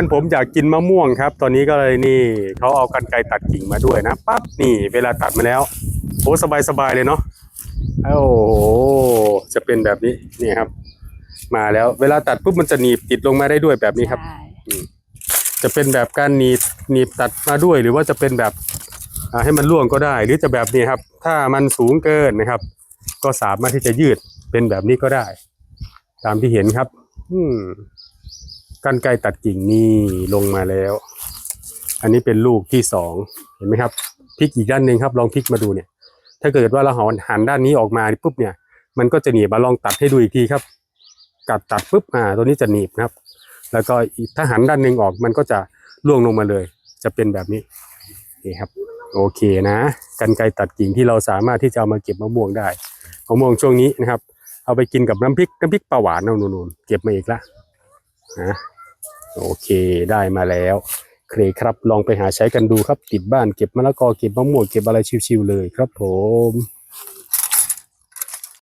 นผมอยากกินมะม่วงครับ ตอนนี้ก็เลยนี่เขาเอากันไกรตัดกิ่งมาด้วยนะปั๊บนี่เวลาตัดมาแล้วโอ้สบายสบายๆเลยเนาะโอ้โหจะเป็นแบบนี้นี่ครับ มาแล้วเวลาตัดปุ๊บมันจะหนีบติดลงมาได้ด้วยแบบนี้ครับใช่จะเป็นแบบการหนีบหนีบตัดมาด้วย หรือว่าจะเป็นแบบอ่าให้มันร่วงก็ได้ หรือจะแบบนี้ครับ ถ้ามันสูงเกินนะครับ ก็สามารถที่จะยืดเป็นแบบนี้ก็ได้ ตามที่เห็นครับ อืม กันไกรตัดกิ่งนี่ลงมาแล้ว อันนี้เป็นลูกที่สองเห็นไหมครับพลิกอีกด้านหนึ่งครับ ลองพลิกมาดูเนี่ย ถ้าเกิดว่าเราหันหันด้านนี้ออกมาปุ๊บเนี่ย มันก็จะหนีบมาลองตัดให้ดูอีกทีครับ กัดตัดปุ๊บอ่าตัวนี้จะหนีบนะครับ แล้วก็ถ้าหันด้านหนึ่งออกมันก็จะล่วงลงมาเลย จะเป็นแบบนี้นี่ครับ โอเคนะกันไกรตัดกิ่งที่เราสามารถที่จะเอามาเก็บมะม่วงได้มะม่วงช่วงนี้นะครับ เอาไปกินกับน้ำพริกน้ำพริกปลาหวานเอานูนๆเก็บมาอีกละ นะโอเคได้มาแล้วเครครับลองไปหาใช้กันดูครับติดบ้านเก็บมะละกอเก็บมะม่วงเก็บอะไรชิวๆเลยครับผม